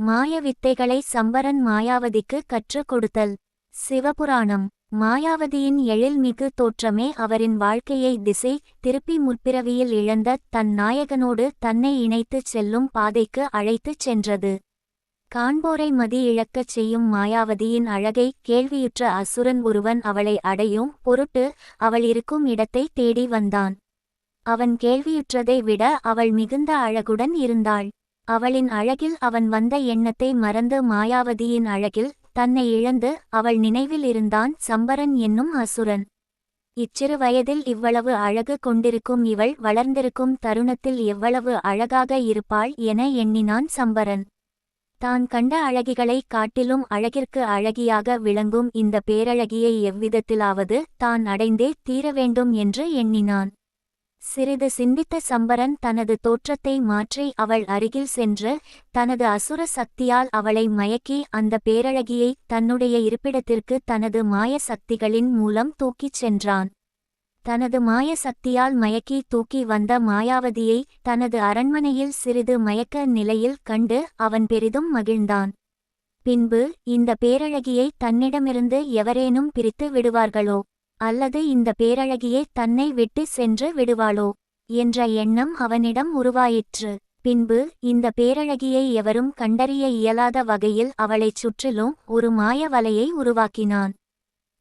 மாய வித்தைகளை சம்பரன் மாயாவதிக்கு கற்றுக் கொடுத்தல் சிவபுராணம். மாயாவதியின் எழில்மிகு தோற்றமே அவரின் வாழ்க்கையை திசை திருப்பி முற்பிறவியில் இழந்த தன் நாயகனோடு தன்னை இணைத்துச் செல்லும் பாதைக்கு அழைத்துச் சென்றது. காண்போரை மதி இழக்கச் செய்யும் மாயாவதியின் அழகை கேள்வியுற்ற அசுரன் ஒருவன் அவளை அடையும் பொருட்டு அவள் இருக்கும் இடத்தை தேடி வந்தான். அவன் கேள்வியுற்றதை விட அவள் மிகுந்த அழகுடன் இருந்தாள். அவளின் அழகில் அவன் வந்த எண்ணத்தை மறந்து மாயாவதியின் அழகில் தன்னை இழந்து அவள் நினைவில் இருந்தான் சம்பரன் என்னும் அசுரன். இச்சிறு வயதில் இவ்வளவு அழகு கொண்டிருக்கும் இவள் வளர்ந்திருக்கும் தருணத்தில் எவ்வளவு அழகாக இருப்பாள் என எண்ணினான் சம்பரன். தான் கண்ட அழகிகளைக் காட்டிலும் அழகிற்கு அழகியாக விளங்கும் இந்த பேரழகியை எவ்விதத்திலாவது தான் அடைந்தே தீர வேண்டும் என்று எண்ணினான். சிறிது சிந்தித்த சம்பரன் தனது தோற்றத்தை மாற்றி அவள் அருகில் சென்று தனது அசுர சக்தியால் அவளை மயக்கி அந்த பேரழகியை தன்னுடைய இருப்பிடத்திற்கு தனது மாய சக்திகளின் மூலம் தூக்கிச் சென்றான். தனது மாய சக்தியால் மயக்கி தூக்கி வந்த மாயாவதியை தனது அரண்மனையில் சிறிது மயக்க நிலையில் கண்டு அவன் பெரிதும் மகிழ்ந்தான். பின்பு இந்த பேரழகியை தன்னிடமிருந்து எவரேனும் பிரித்து விடுவார்களோ? அல்லது இந்த பேரழகியே தன்னை விட்டு சென்று விடுவாளோ? என்ற எண்ணம் அவனிடம் உருவாயிற்று. பின்பு இந்த பேரழகியை எவரும் கண்டறிய இயலாத வகையில் அவளைச் சுற்றிலும் ஒரு மாய வலையை உருவாக்கினான்.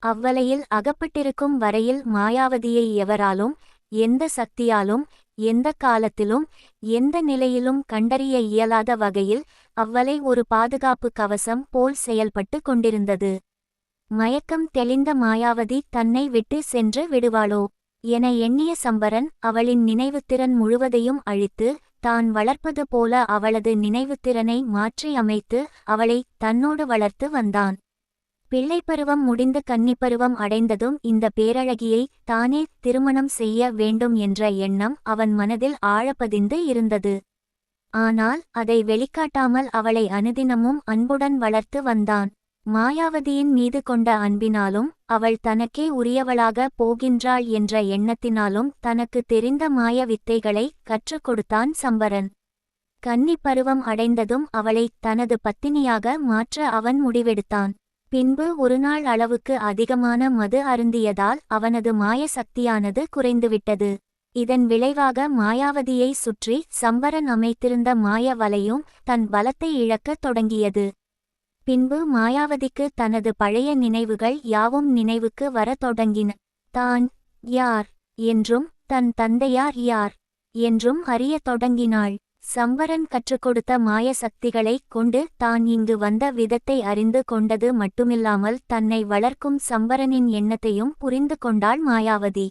அவ்வலையில் அகப்பட்டிருக்கும் வரையில் மாயாவதியை எவராலும் எந்த சக்தியாலும் எந்த காலத்திலும் எந்த நிலையிலும் கண்டறிய இயலாத வகையில் அவ்வலை ஒரு பாதுகாப்பு கவசம் போல் செயல்பட்டு கொண்டிருந்தது. மயக்கம் தெளிந்த மாயாவதி தன்னை விட்டு சென்று விடுவாளோ? என எண்ணிய சம்பரன் அவளின் நினைவுத்திறன் முழுவதையும் அழித்து தான் வளர்ப்பது போல அவளது நினைவுத்திறனை மாற்றி அமைத்து அவளை தன்னோடு வளர்த்து வந்தான். பிள்ளைப்பருவம் முடிந்து கன்னிப்பருவம் அடைந்ததும் இந்த பேரழகியை தானே திருமணம் செய்ய வேண்டும் என்ற எண்ணம் அவன் மனதில் ஆழப்பதிந்து இருந்தது. ஆனால் அதை வெளிக்காட்டாமல் அவளை அனுதினமும் அன்புடன் வளர்த்து வந்தான். மாயாவதியின் மீது கொண்ட அன்பினாலும் அவள் தனக்கே உரியவளாக போகின்றாள் என்ற எண்ணத்தினாலும் தனக்கு தெரிந்த மாய வித்தைகளை கற்றுக் கொடுத்தான் சம்பரன். கன்னிப் பருவம் அடைந்ததும் அவளை தனது பத்தினியாக மாற்ற அவன் முடிவெடுத்தான். பின்பு ஒருநாள் அளவுக்கு அதிகமான மது அருந்தியதால் அவனது மாய சக்தியானது குறைந்துவிட்டது. இதன் விளைவாக மாயாவதியை சுற்றி சம்பரன் அமைத்திருந்த மாய வலையும் தன் பலத்தை இழக்கத் தொடங்கியது. பின்பு மாயாவதிக்கு தனது பழைய நினைவுகள் யாவும் நினைவுக்கு வரத் தொடங்கின. தான் யார் என்றும் தன் தந்தையார் யார் என்றும் அறியத் தொடங்கினாள். சம்பரன் கற்றுக் கொடுத்த மாய சக்திகளைக் கொண்டு தான் இங்கு வந்த விதத்தை அறிந்து கொண்டது மட்டுமில்லாமல் தன்னை வளர்க்கும் சம்பரனின் எண்ணத்தையும் புரிந்து கொண்டாள் மாயாவதி.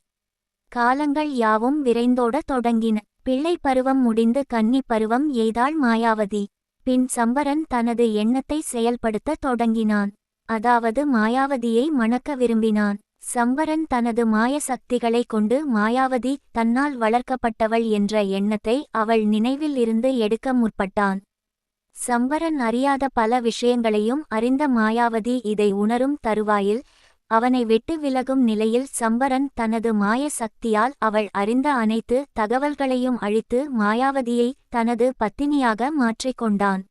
காலங்கள் யாவும் விரைந்தோடத் தொடங்கின. பிள்ளை பருவம் முடிந்து கன்னி பருவம் எய்தாள் மாயாவதி. பின் சம்பரன் தனது எண்ணத்தை செயல்படுத்தத் தொடங்கினான். அதாவது மாயாவதியை மணக்க விரும்பினான். சம்பரன் தனது மாய சக்திகளை கொண்டு மாயாவதி தன்னால் வளர்க்கப்பட்டவள் என்ற எண்ணத்தை அவள் நினைவில் இருந்து எடுக்க முற்பட்டான். சம்பரன் அறியாத பல விஷயங்களையும் அறிந்த மாயாவதி இதை உணரும் தருவாயில் அவனை விட்டு விலகும் நிலையில் சம்பரன் தனது மாய சக்தியால் அவள் அறிந்த அனைத்து தகவல்களையும் அழித்து மாயாவதியை தனது பத்தினியாக மாற்றிக்கொண்டான்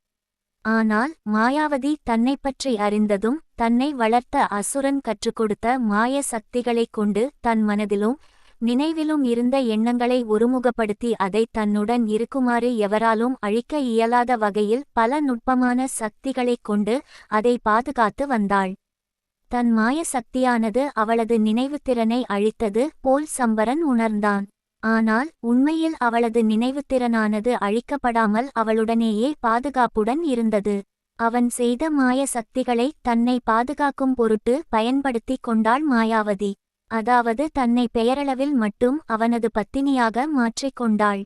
ஆனால் மாயாவதி தன்னைப் பற்றி அறிந்ததும் தன்னை வளர்த்த அசுரன் கற்றுக் கொடுத்த மாய சக்திகளைக் கொண்டு தன் மனதிலும் நினைவிலும் இருந்த எண்ணங்களை ஒருமுகப்படுத்தி அதை தன்னுடன் இருக்குமாறு எவராலும் அழிக்க இயலாத வகையில் பல நுட்பமான சக்திகளைக் கொண்டு அதை பாதுகாத்து வந்தாள். தன் மாய சக்தியானது அவளது நினைவுத்திறனை அழித்தது போல் சம்பரன் உணர்ந்தான். ஆனால் உண்மையில் அவளது நினைவுத்திறனானது அழிக்கப்படாமல் அவளுடனேயே பாதுகாப்புடன் இருந்தது. அவன் செய்த மாய சக்திகளை தன்னை பாதுகாக்கும் பொருட்டு பயன்படுத்திக் கொண்டாள் மாயாவதி. அதாவது தன்னை பெயரளவில் மட்டும் அவனது பத்தினியாக மாற்றிக்கொண்டாள்